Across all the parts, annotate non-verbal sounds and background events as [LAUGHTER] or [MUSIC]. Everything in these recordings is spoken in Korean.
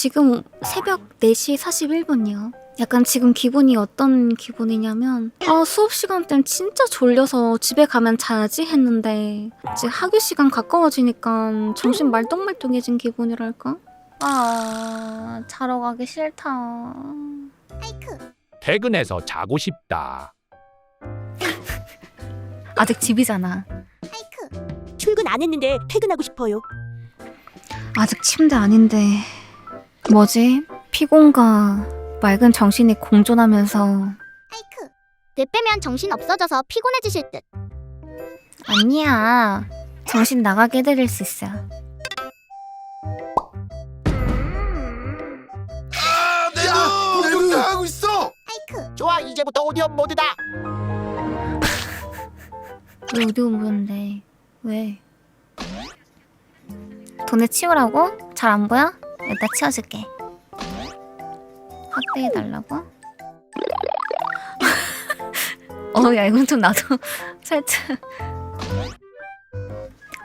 지금 새벽 4시 41분이요. 약간 지금 기분이 어떤 기분이냐면 아 수업 시간 때는 진짜 졸려서 집에 가면 자야지 했는데 이제 학교 시간 가까워지니까 정신 말똥말똥해진 기분이랄까? 아 자러 가기 싫다. 퇴근해서 자고 싶다. [LAUGHS] 아직 집이잖아. 출근 안 했는데 퇴근하고 싶어요. 아직 침대 아닌데 뭐지? 피곤과 맑은 정신이 공존하면서 뇌 빼면 정신 없어져서 피곤해지실 듯. 아니야. 정신 나가게 해드릴 수 있어. 아, 내가 내가 하고 있어. 좋아 이제부터 오디오 모드다. 왜 오디오 모드인데? 왜? 돈에 치우라고? 잘 안 보여? 일단 치워줄게. 확대해달라고? [LAUGHS] 어, 야, 이건 좀 나도 [LAUGHS] 살짝.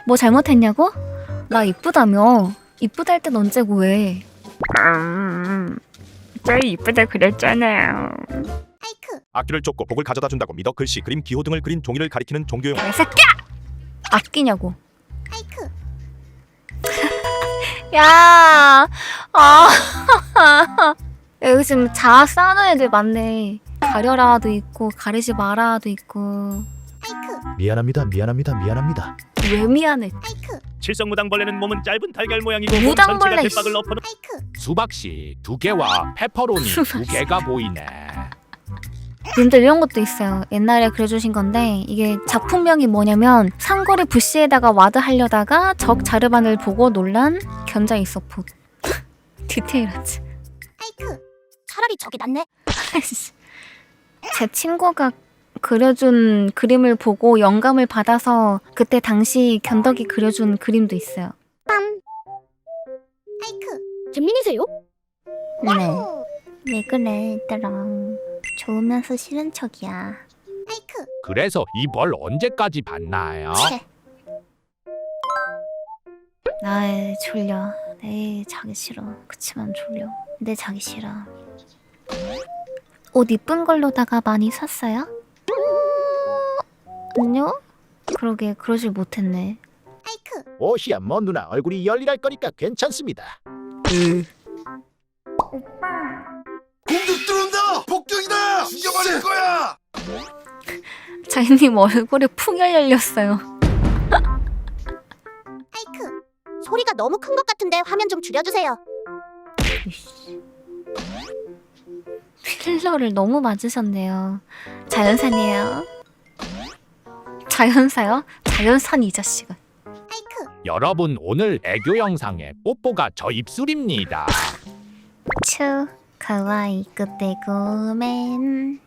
뭐 잘못했냐고? 나 이쁘다며. 이쁘다 할 땐 언제고 왜? 음, 제일 이쁘다 그랬잖아요. 악기를 쫓고 복을 가져다 준다고 믿어 글씨, 그림, 기호 등을 그린 종이를 가리키는 종교용. 야, 이 새끼야! 아끼냐고. 야, 아, 야, [LAUGHS] 여기 지금 자아 싸우는 애들 많네. 가려라도 있고 가리지 마라도 있고. 미안합니다. 미안합니다. 미안합니다. 왜 미안해? 칠성무당 벌레는 몸은 짧은 달걀 모양이고 몸 무당벌레, 전체가 씨. 대박을 엎어놓. 수박 씨 두 개와 페퍼로니 [LAUGHS] 두 수박 씨. 개가 보이네. 님들 이런 것도 있어요. 옛날에 그려주신 건데 이게 작품명이 뭐냐면 상거리 부시에다가 와드 하려다가 적 자르반을 보고 놀란 견자 있어폭. [LAUGHS] 디테일하지. 차라리 저게 낫네. 제 친구가 그려준 그림을 보고 영감을 받아서 그때 당시 견덕이 그려준 그림도 있어요. 잼민이세요? 네. 왜 그래, 얘들아. 좋으면서 싫은 척이야. 그래서 이 벌 언제까지 봤나요? 채. 아이, 졸려. 에이, 자기 싫어. 그치만 졸려. 내 자기 싫어. 옷 이쁜 걸로다가 많이 샀어요? 아니요? 그러게, 그러질 못했네. 오시야 뭐 누나 얼굴이 열일할 거니까 괜찮습니다. 공격 들어온다. 폭격이다. 죽여버릴 거야. 자이님 얼굴에 풍열 열렸어요. 소리가 너무 큰 것 같은데 화면 좀 줄여주세요. 필러를 너무 맞으셨네요. 자연산이에요. 자연사요? 자연산 이 자식은. 여러분 오늘 애교 영상에 뽀뽀가 저 입술입니다. 추 가와이 그때 고멘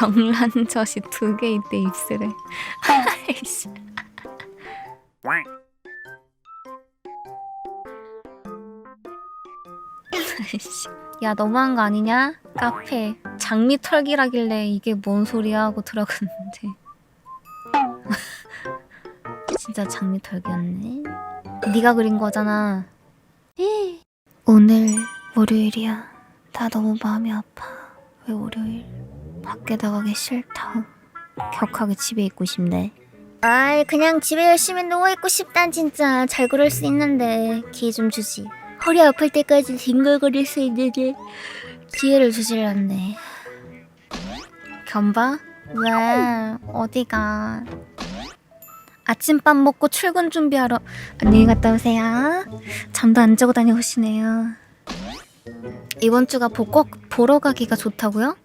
명란젓이 두 개 있대 입술에 아이씨. 아이씨. 야 너무한 거 아니냐? 카페 장미 털기라길래 이게 뭔 소리야 하고 들어갔는데 진짜 장미 털기였네 네가 그린 거잖아. 오늘 월요일이야. 나 너무 마음이 아파. 왜 월요일? 밖에 나가기 싫다. 격하게 집에 있고 싶네. 아이 그냥 집에 열심히 누워있고 싶단 진짜 잘 그럴 수 있는데 기회 좀 주지. 허리 아플 때까지 뒹굴거릴 수 있는데 기회를 주질 않네. 견봐? 왜? 어디가? 아침밥 먹고 출근 준비하러 안녕히 갔다 오세요. 잠도 안 자고 다녀오시네요. 이번 주가 벚꽃 보러 가기가 좋다고요?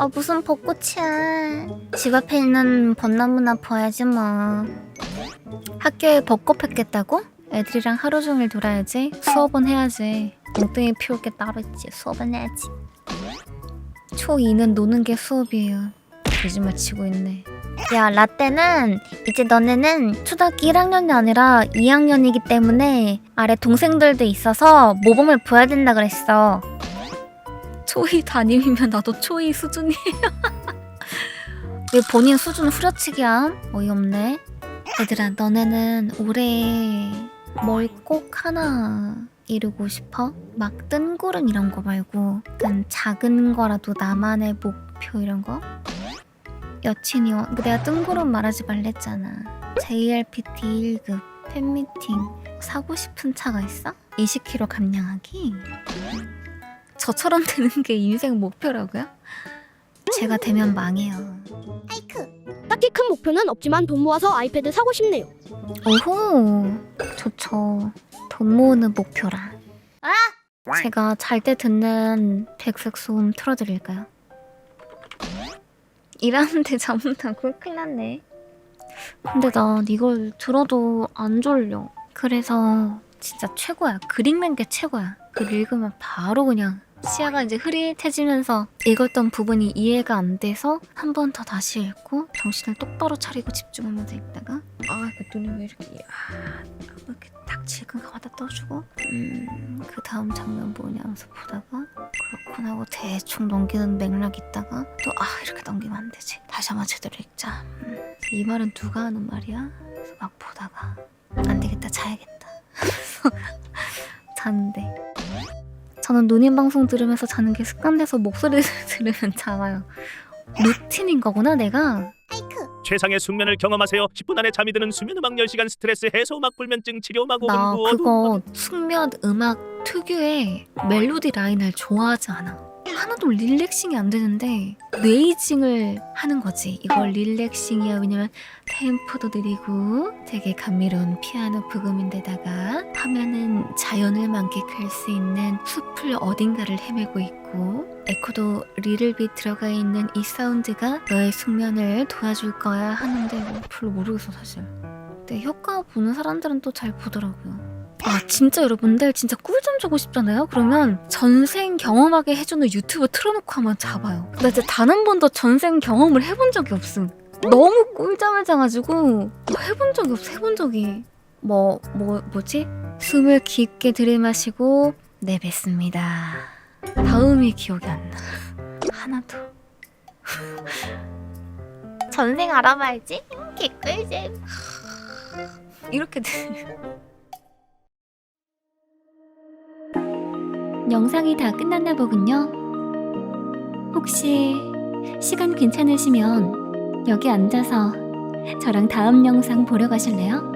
아 무슨 벚꽃이야. 집 앞에 있는 벚나무나 봐야지 뭐. 학교에 벚꽃 폈겠다고? 애들이랑 하루 종일 놀아야지. 수업은 해야지. 엉뚱이 피울 게 따로 있지. 수업은 해야지. 초2는 노는 게 수업이에요. 거짓말 치고 있네. 야, 라떼는 이제 너네는 초등학교 1학년이 아니라 2학년이기 때문에 아래 동생들도 있어서 모범을 보여야 된다 그랬어. 초이 담임이면 나도 초이 수준이에요. [LAUGHS] 왜 본인 수준 후려치기야? 어이없네. 얘들아, 너네는 올해 뭘 꼭 하나 이루고 싶어? 막 뜬구름 이런 거 말고 약간 작은 거라도 나만의 목표 이런 거? 여친이 와 내가 뜬구름 말하지 말랬잖아 JLPT 1급 팬미팅 사고 싶은 차가 있어? 20km 감량하기? 저처럼 되는 게 인생 목표라고요? 제가 되면 망해요 하이크. 딱히 큰 목표는 없지만 돈 모아서 아이패드 사고 싶네요. 오호 좋죠 돈 모으는 목표라 제가 잘 때 듣는 백색 소음 틀어드릴까요? 일하는데 [LAUGHS] 잠은다고? 큰일 났네. 근데 난 이걸 들어도 안 졸려. 그래서 진짜 최고야. 글 읽는 게 최고야. 글 읽으면 바로 그냥 시야가 이제 흐릿해지면서 읽었던 부분이 이해가 안 돼서 한 번 더 다시 읽고 정신을 똑바로 차리고 집중하면서 읽다가. 아, 그 눈이 왜 이렇게 아, 이렇게 딱 질끈감마다 떠주고. 음, 그 다음 장면 뭐냐 하면서 보다가 그렇군 하고 대충 넘기는 맥락 있다가 또 아 이렇게 넘기면 안 되지. 다시 한번 제대로 읽자. 음, 이 말은 누가 하는 말이야? 그래서 막 보다가 안 되겠다 자야겠다. [LAUGHS] 자는데 [LAUGHS] 저는 눈인 방송 들으면서 자는 게 습관돼서 목소리를 [LAUGHS] 들으면 자요 루틴인 거구나 내가. 최상의 숙면을 경험하세요. 10분 안에 잠이 드는 수면 음악 10시간 스트레스 해소 음악 불면증 치료 음악 나 오금구 그거 숙면 음악 특유의 멜로디 라인을 좋아하지 않아. 하나도 릴렉싱이 안 되는데 뇌이징을 하는 거지. 이걸 릴렉싱이야. 왜냐면 템포도 느리고 되게 감미로운 피아노 부금인데다가 화면은 자연을 만끽할 수 있는 숲을 어딘가를 헤매고 있고 에코도 리를빗 들어가 있는 이 사운드가 너의 숙면을 도와줄 거야 하는데 뭐 별로 모르겠어 사실. 근데 효과 보는 사람들은 또 잘 보더라고요. 아 진짜 여러분들 진짜 꿀잠 자고 싶잖아요? 그러면 전생 경험하게 해주는 유튜브 틀어놓고 한번 자봐요. 나 진짜 단 한 번도 전생 경험을 해본 적이 없음. 너무 꿀잠을 자가지고 뭐 해본 적이 없어 해본 적이 뭐 뭐 뭐지? 숨을 깊게 들이마시고 내뱉습니다. 다음이 기억이 안 나. 하나도. [LAUGHS] 전생 알아봐야지. 개꿀잼. [LAUGHS] 이렇게 들. 영상이 다 끝났나 보군요. 혹시 시간 괜찮으시면 여기 앉아서 저랑 다음 영상 보러 가실래요?